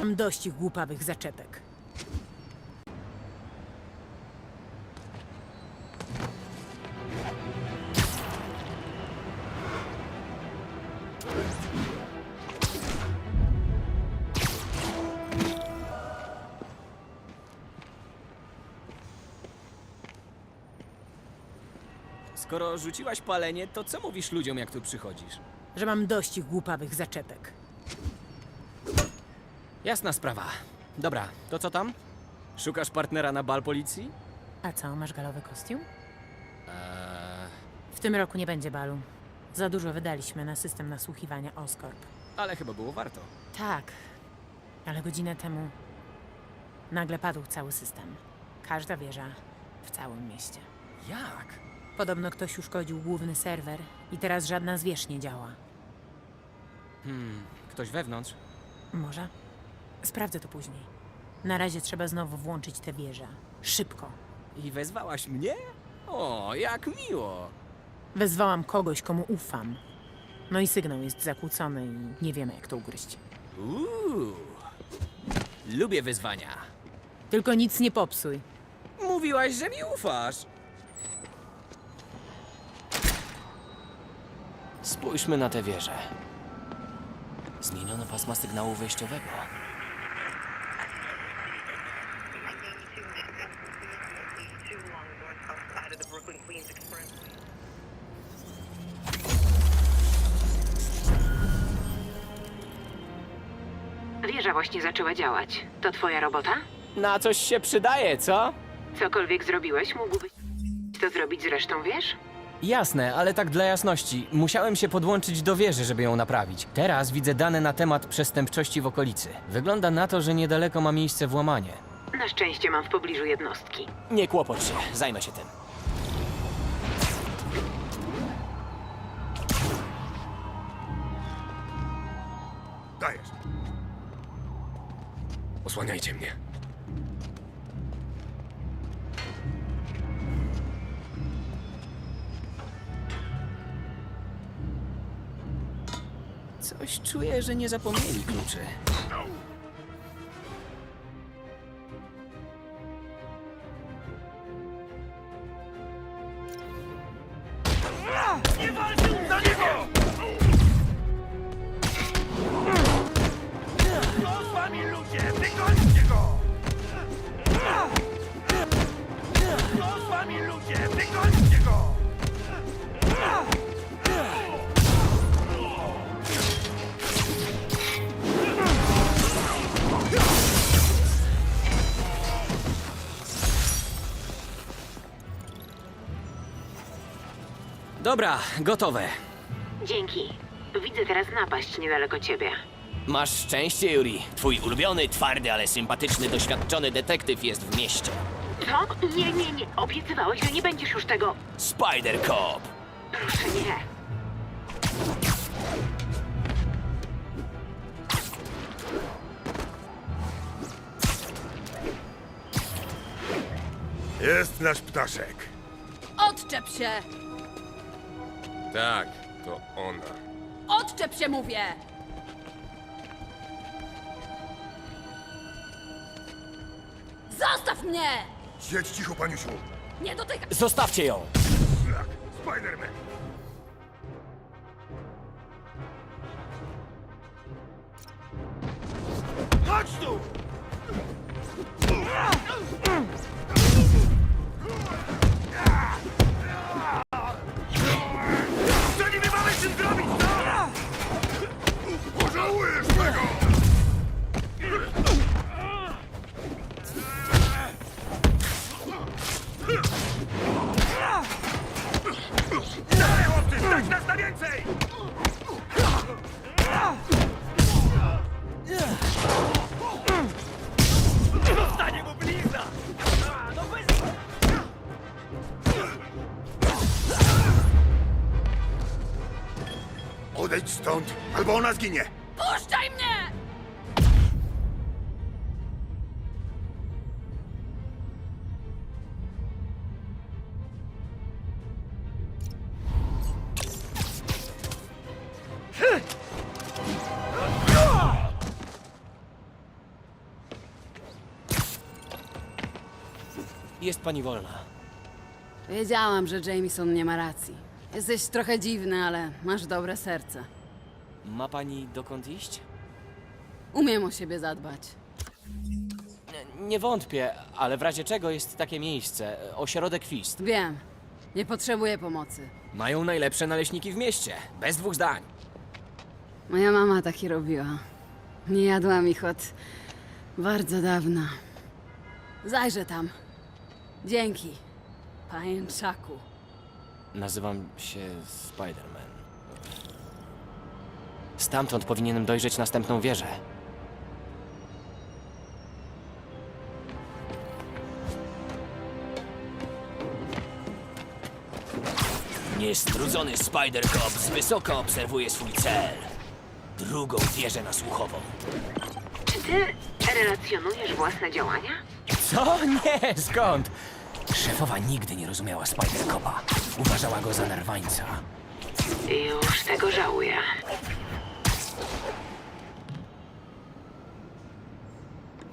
Mam dość głupawych zaczepek. Skoro rzuciłaś palenie, to co mówisz ludziom, jak tu przychodzisz? Że mam dość głupawych zaczepek. Jasna sprawa. Dobra, to co tam? Szukasz partnera na bal policji? A co, masz galowy kostium? Eee, W tym roku nie będzie balu. Za dużo wydaliśmy na system nasłuchiwania Oscorp. ale chyba było warto. Tak, ale godzinę temu nagle padł cały system. Każda wieża w całym mieście. Jak? Podobno ktoś uszkodził główny serwer i teraz żadna z wież nie działa. Hmm, ktoś wewnątrz? Może? Sprawdzę to później. Na razie trzeba znowu włączyć tę wieżę. Szybko. I wezwałaś mnie? O, jak miło! Wezwałam kogoś, komu ufam. No i sygnał jest zakłócony i nie wiemy, jak to ugryźć. Uuu. Lubię wyzwania. Tylko nic nie popsuj. Mówiłaś, że mi ufasz. Spójrzmy na tę wieżę. Zmieniono pasma sygnału wejściowego. Wieża właśnie zaczęła działać. To twoja robota? Na coś się przydaje, co? Cokolwiek zrobiłeś, mógłbyś to zrobić z resztą wież? Jasne, ale tak dla jasności. Musiałem się podłączyć do wieży, żeby ją naprawić. Teraz widzę dane na temat przestępczości w okolicy. Wygląda na to, że niedaleko ma miejsce włamanie. Na szczęście mam w pobliżu jednostki. Nie kłopocz się, zajmę się tym. Dajesz. Osłaniajcie mnie. Coś czuję, że nie zapomnieli kluczy. Co go! Dobra, gotowe. Dzięki. Widzę teraz napaść niedaleko ciebie. Masz szczęście, Yuri. Twój ulubiony, twardy, ale sympatyczny, doświadczony detektyw jest w mieście. Co? Nie, nie, nie. Obiecywałeś, że nie będziesz już tego... Spider Cop! Proszę, nie. Jest nasz ptaszek. Odczep się! Tak, to ona. Odczep się, mówię! Zostaw mnie! Siedź cicho, paniusiu. Nie dotykaj! Zostawcie ją! Szlak, Spiderman. Chodź tu! stąd, albo ona zginie! Puszczaj mnie! Jest pani wolna. Wiedziałam, że Jameson nie ma racji. Jesteś trochę dziwny, ale masz dobre serce. Ma pani dokąd iść? Umiem o siebie zadbać. Nie, nie wątpię, ale w razie czego jest takie miejsce ośrodek Fist. Wiem. Nie potrzebuję pomocy. Mają najlepsze naleśniki w mieście. Bez dwóch zdań. Moja mama taki robiła. Nie jadłam ich od bardzo dawna. Zajrzę tam. Dzięki, pajęczaku. Nazywam się Spider-Man. Stamtąd powinienem dojrzeć następną wieżę. Niestrudzony Spider-Cop z wysoka obserwuje swój cel. Drugą wieżę nasłuchową. Czy ty relacjonujesz własne działania? Co? Nie, skąd? Szefowa nigdy nie rozumiała Spider-Copa. Uważała go za nerwańca. Już tego żałuję.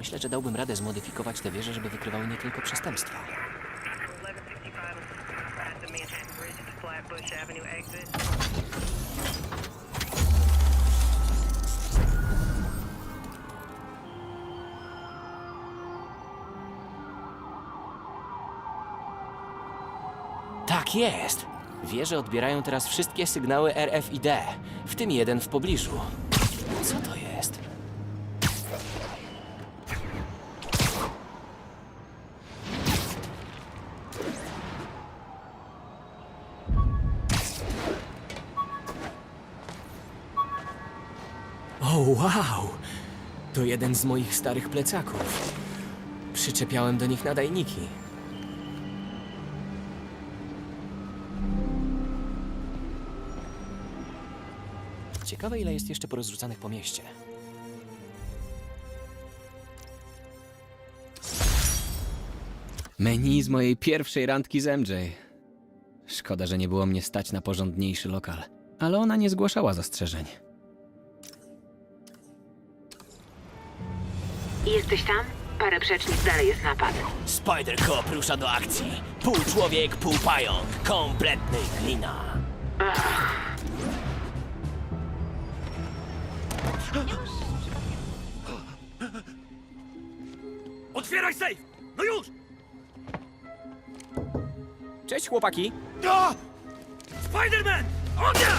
Myślę, że dałbym radę zmodyfikować te wieże, żeby wykrywały nie tylko przestępstwa. 1165 at the Manhattan Bridge to Flatbush Avenue exit. Tak jest. Wieże odbierają teraz wszystkie sygnały RFID, w tym jeden w pobliżu. Wow! To jeden z moich starych plecaków. Przyczepiałem do nich nadajniki. Ciekawe, ile jest jeszcze porozrzucanych po mieście. Menu z mojej pierwszej randki z MJ. Szkoda, że nie było mnie stać na porządniejszy lokal. Ale ona nie zgłaszała zastrzeżeń. Jesteś tam? Parę przecznic dalej jest napad. Spider-Cop rusza do akcji. Pół człowiek, pół pająk. Kompletny glina. Otwieraj safe! No już! Cześć, chłopaki. O! Spider-Man! Ognia!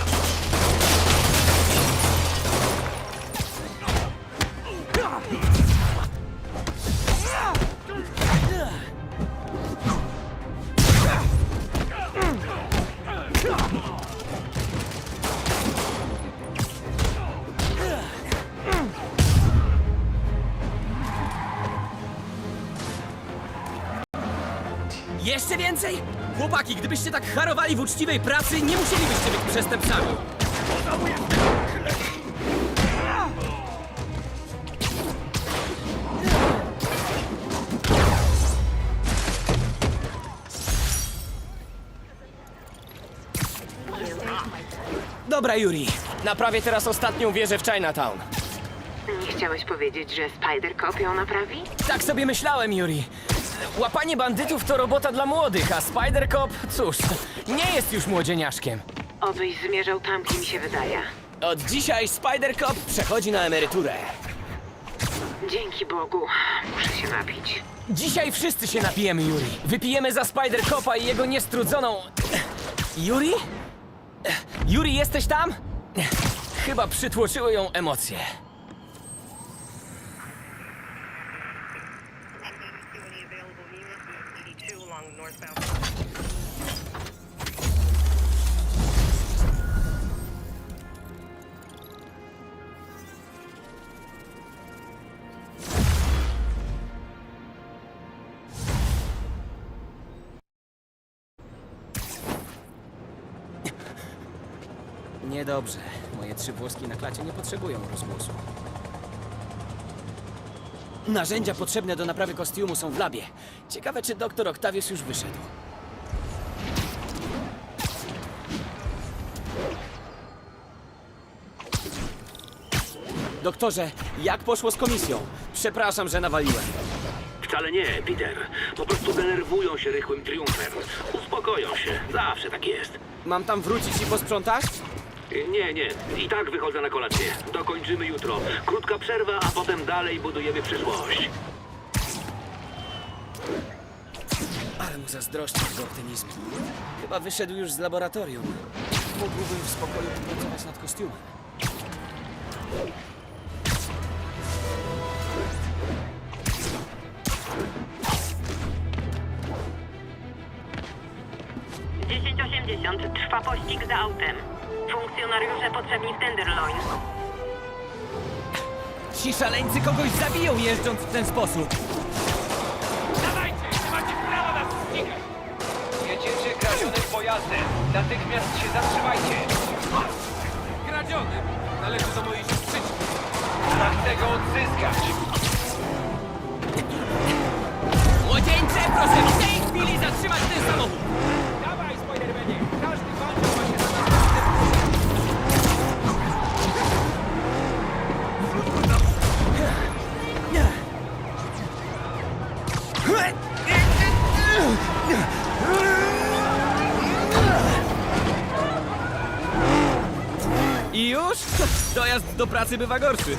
Jeszcze więcej? Chłopaki, gdybyście tak harowali w uczciwej pracy, nie musielibyście być przestępcami. Dobra, Yuri. Naprawię teraz ostatnią wieżę w Chinatown. Nie chciałeś powiedzieć, że Spider-Cop ją naprawi? Tak sobie myślałem, Yuri. Łapanie bandytów to robota dla młodych, a Spider-Cop, cóż, nie jest już młodzieniaszkiem. Obyś zmierzał tam, mi się wydaje. Od dzisiaj Spider-Cop przechodzi na emeryturę. Dzięki Bogu. Muszę się napić. Dzisiaj wszyscy się napijemy, Yuri. Wypijemy za Spider-Copa i jego niestrudzoną... Yuri? Yuri, jesteś tam? Chyba przytłoczyły ją emocje. Niedobrze. Moje trzy włoski na klacie nie potrzebują rozgłosu. Narzędzia potrzebne do naprawy kostiumu są w labie. Ciekawe, czy doktor Octavius już wyszedł. Doktorze, jak poszło z komisją? Przepraszam, że nawaliłem. Wcale nie, Peter. Po prostu denerwują się rychłym triumfem. Uspokoją się. Zawsze tak jest. Mam tam wrócić i posprzątać? Nie, nie. I tak wychodzę na kolację. Dokończymy jutro. Krótka przerwa, a potem dalej budujemy przyszłość. Ale mu zazdroszczę tego optymizmu. Chyba wyszedł już z laboratorium. Mógłbym w spokoju popracować nad kostiumem. Dziesięć osiemdziesiąt. Trwa pościg za autem. Funkcjonariusze potrzebni w Tenderloin. Ci szaleńcy kogoś zabiją jeżdżąc w ten sposób. Dawajcie, nie macie prawa nas ścigać! Jedziecie kradzionym pojazdem. Natychmiast się zatrzymajcie. Kradzionym? Należy do mojej siostrzyczki. Ja chcę go odzyskać. Młodzieńcze, proszę w tej chwili zatrzymać ten samochód! Dojazd do pracy bywa gorszy.